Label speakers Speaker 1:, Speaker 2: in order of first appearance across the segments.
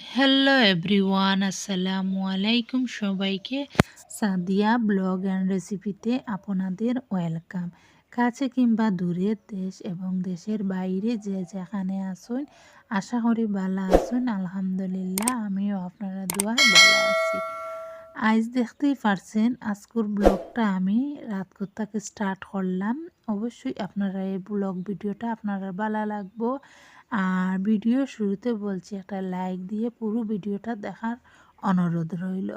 Speaker 1: Hello everyone আসসালামু আলাইকুম সবাইকে সাদিয়া ব্লগ অ্যান্ড রেসিপিতে আপনাদের ওয়েলকাম। কাছে কিংবা দূরের দেশ এবং দেশের বাইরে যে যেখানে আসুন আশা করি ভালো আসুন আলহামদুলিল্লাহ, আমিও আপনারা দোয়া ভালো আছি। আজ দেখতেই পারছেন, আজকুর ব্লগটা আমি রাত থেকে স্টার্ট করলাম। অবশ্যই আপনারা এই ব্লগ ভিডিওটা আপনারা ভালো লাগবো। আর ভিডিও শুরুতে বলছি, একটা লাইক দিয়ে পুরো ভিডিওটা দেখার অনুরোধ রইল।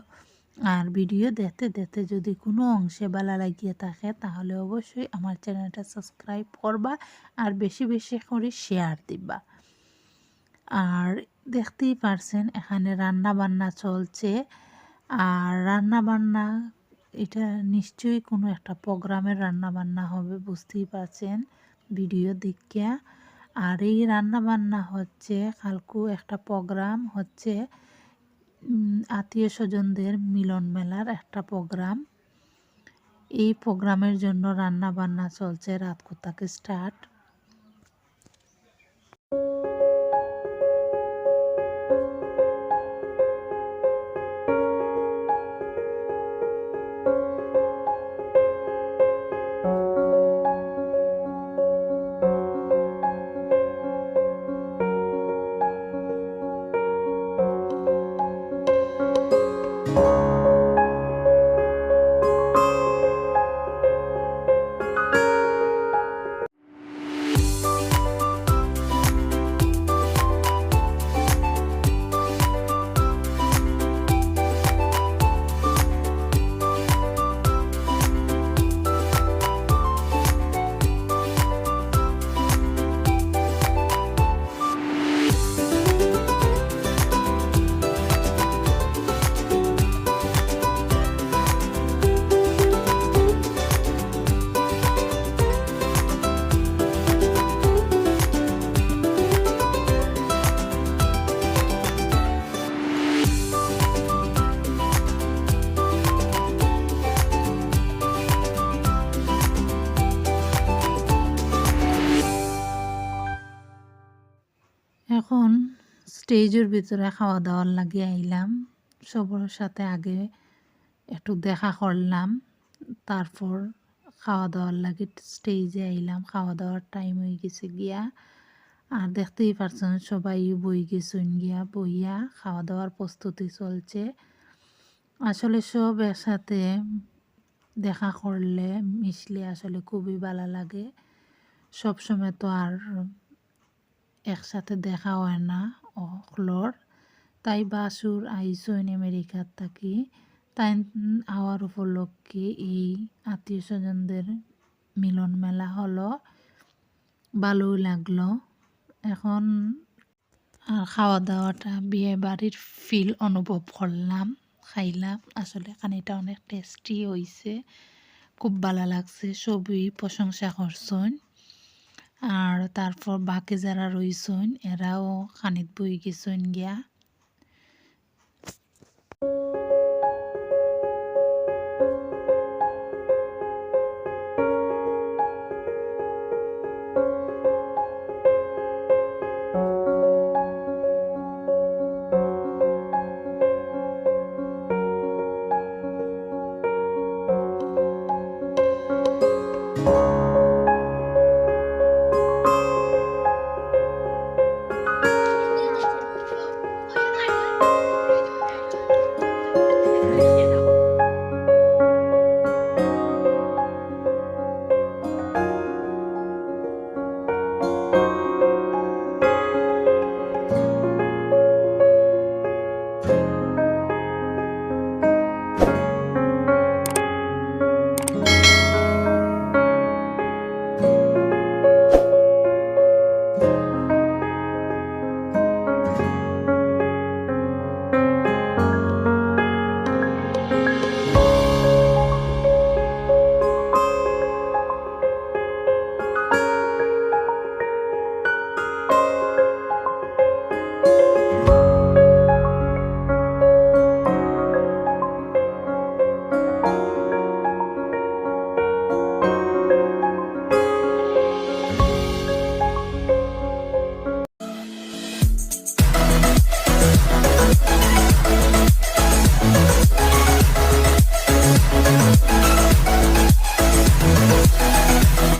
Speaker 1: আর ভিডিও দেখতে দেখতে যদি কোনো অংশে ভালো লাগিয়ে থাকে, তাহলে অবশ্যই আমার চ্যানেলটা সাবস্ক্রাইব করবা আর বেশি বেশি করে শেয়ার দিবা। আর দেখতেই পারছেন, এখানে রান্না বান্না চলছে। আর রান্না বান্না এটা নিশ্চয়ই কোনো একটা প্রোগ্রামের রান্না বান্না হবে, বুঝতেই পারছেন। ভিডিও দেখিয়া আর এই রান্না বান্না হচ্ছে, কালকু একটা প্রোগ্রাম হচ্ছে আত্মীয় স্বজনদের মিলন মেলার একটা প্রোগ্রাম। এই প্রোগ্রামের জন্য রান্না বান্না চলছে, রাত কোথাকে স্টার্ট। এখন স্টেজের ভিতরে খাওয়া দাওয়ার লাগিয়ে আইলাম। সবার সাথে আগে একটু দেখা করলাম, তারপর খাওয়া দাওয়ার লাগে স্টেজে আইলাম। খাওয়া দাওয়ার টাইম হয়ে গেছে গিয়া, আর দেখতেই পারছেন সবাই বই গেছেন গিয়া বইয়া খাওয়া দাওয়ার প্রস্তুতি চলছে। আসলে সব একসাথে দেখা করলে মিশলে আসলে খুবই ভালো লাগে। সবসময় তো আর একসাথে দেখা হয় না অখলর তাই বাসুর আইসইন আমেরিকার থাকি তাই আওয়ার উপলক্ষে এই আত্মীয় স্বজনদের মিলন মেলা হলো। ভালোই লাগল। এখন আর খাওয়া দাওয়াটা বিয়ে বাড়ির ফিল অনুভব করলাম, খাইলাম। আসলে খানিটা অনেক টেস্টি হয়েছে খুব ভালো লাগছে। সবই প্রশংসা করছেন। আর তারপর বাকি যারা রইছেন এরাও খানিত বই গেছেন গিয়া।